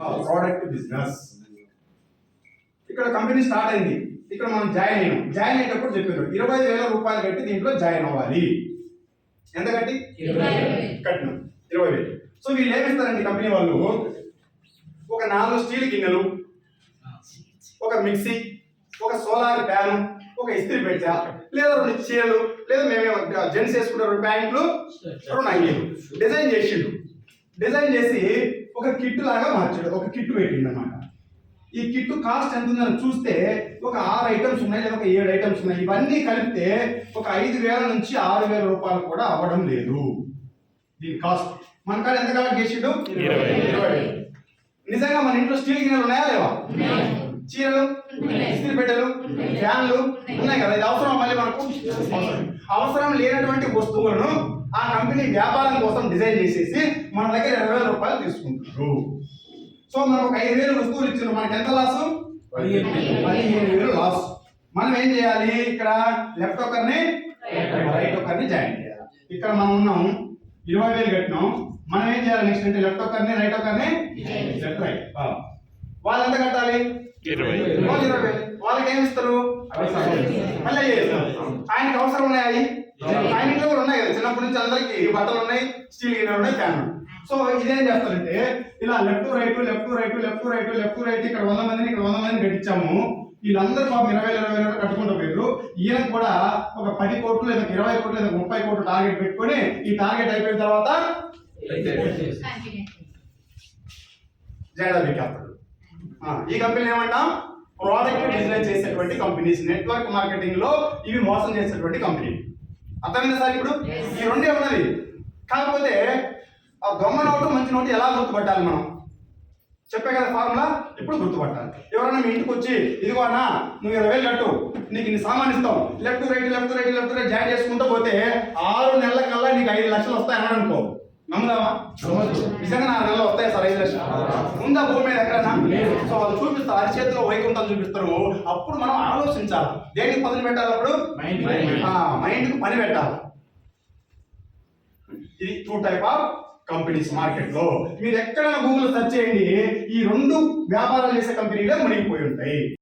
Product business ఇక్కడ company start అయింది. ఇక్కడ మనం జాయిన్ అయ్యాం. జాయిన్ అయ్యేటప్పుడు చెప్పారు ఇరవై వేల రూపాయలు కట్టి దీంట్లో జాయిన్ అవ్వాలి. ఎంత కట్టి. కట్టినాం. ఇరవై వేలు. సో వీళ్ళు ఏమిస్తారండి కంపెనీ వాళ్ళు? ఒక నాలుగు స్టీల్ గిన్నెలు ఒక మిక్సీ ఒక సోలార్ ఫ్యాన్ ఒక ఇస్త్రీ పెట్టా లేదా రెండు చీరలు లేదా మేమే జెంట్స్ వేసుకున్న రెండు ప్యాంట్లు రెండు అంగీలు. డిజైన్ చేసిండు. డిజైన్ చేసి కిట్ లాగా మార్చాడు ఒక కిట్ పెట్టిండు అనమాట ఈ కిట్ కాస్ట్ ఎంత ఉందని చూస్తే ఒక ఆరు ఐటమ్స్ ఉన్నాయి లేదా ఒక ఏడు ఐటమ్స్ ఉన్నాయి ఇవన్నీ కలిపితే ఒక ఐదు వేల నుంచి ఆరు వేల రూపాయలు కూడా అవ్వడం లేదు దీని కాస్ట్ మన కాడ ఎంత కలెక్ట్ చేసిండు. నిజంగా మన ఇంట్లో స్టీల్ గిన్నెలు ఉన్నాయా లేవా. చీరలు. ఇస్త్రీ పెట్టెలు. ఫ్యాన్లు ఉన్నాయి. కదా ఇది అవసరం మళ్ళీ మనకు అవసరం లేనటువంటి వస్తువులను ఆ కంపెనీ వ్యాపారం కోసం డిజైన్ చేసేసి మన దగ్గర ఇరవై వేల రూపాయలు తీసుకుంటారు సో మనం ఒక ఐదు వేలు వస్తువులు ఇచ్చిన మనకి ఎంత లాసు పదిహేను వేలు. లాస్ మనం ఏం చేయాలి? ఇక్కడ లెఫ్ట్ ఒకరిని రైట్ ఒకరిని జాయిన్ చేయాలి. ఇక్కడ మనం ఉన్నాం ఇరవై వేలు కట్టినాం. మనం ఏం చేయాలి నెక్స్ట్ అంటే లెఫ్ట్ ఒకరిని రైట్ ఒకరిని లెఫ్ట్ రైట్ వాళ్ళు ఎంత కట్టాలి? ఇరవై. ఇరవై వేలు. వాళ్ళకి ఏమి ఇస్తారు మళ్ళీ. ఆయనకి అవసరం ఉన్నాయి ఆయన ఇంట్లో కూడా ఉన్నాయి కదా. చిన్నప్పటి నుంచి అందరికి బట్టలు ఉన్నాయి స్టీల్ గిన్నెలు ఉన్నాయి ఫ్యాన్. సో ఇదేం చేస్తారంటే ఇలా left right left right left right left right ఇక్కడ వంద మందిని ఇక్కడ వంద మందిని కట్టించాము. వీళ్ళందరూ పాపం ఇరవై ఇరవై వేలు కట్టుకుంటూ పోయారు ఈయన కూడా ఒక పది కోట్లు లేదా ఇరవై కోట్లు లేదా ముప్పై కోట్లు టార్గెట్ పెట్టుకొని ఈ టార్గెట్ అయిపోయిన తర్వాత. జైడా వికేస్తాడు ఈ కంపెనీ ఏమంటాం? ప్రోడక్ట్ బిజినెస్ చేసేటువంటి కంపెనీస్ నెట్వర్క్ మార్కెటింగ్లో ఇవి మోసం చేసేటువంటి కంపెనీ అర్థమైంది సార్ ఇప్పుడు. ఈ రెండే ఉన్నది కాకపోతే ఆ దొంగ నోటు మంచి నోటు ఎలా గుర్తుపట్టాలి మనం? చెప్పే కదా ఫార్ములా? ఇప్పుడు గుర్తుపట్టాలి. ఎవరైనా మీ ఇంటికి వచ్చి ఇదిగో అన్న నువ్వు ఇరవై వేలు కట్టు నీకు ఇన్ని సామాన్ ఇస్తాం. Left right left right left right join చేసుకుంటూ పోతే ఆరు నెలల కల్లా నీకు ఐదు లక్షలు వస్తాయి అన్నాడు అనుకో నమ్ముదామా? నిజంగా నా నెలలో వస్తాయి సార్ ఐదు లక్షలు? ఉందా భూమి మీద ఎక్కడన్నా? సో వాళ్ళు చూపిస్తారు అరిచేతిలో వైకుంఠం చూపిస్తారు. అప్పుడు మనం ఆలోచించాలి. దేనికి పదులు పెట్టాలి అప్పుడు? మైండ్కు. పని పెట్టాలి. ఇది టూ టైప్ ఆఫ్ కంపెనీస్ మార్కెట్లో. మీరు ఎక్కడైనా గూగుల్ సెర్చ్ చేయండి. ఈ రెండు వ్యాపారాలు చేసే కంపెనీలే మునిగిపోయి ఉంటాయి.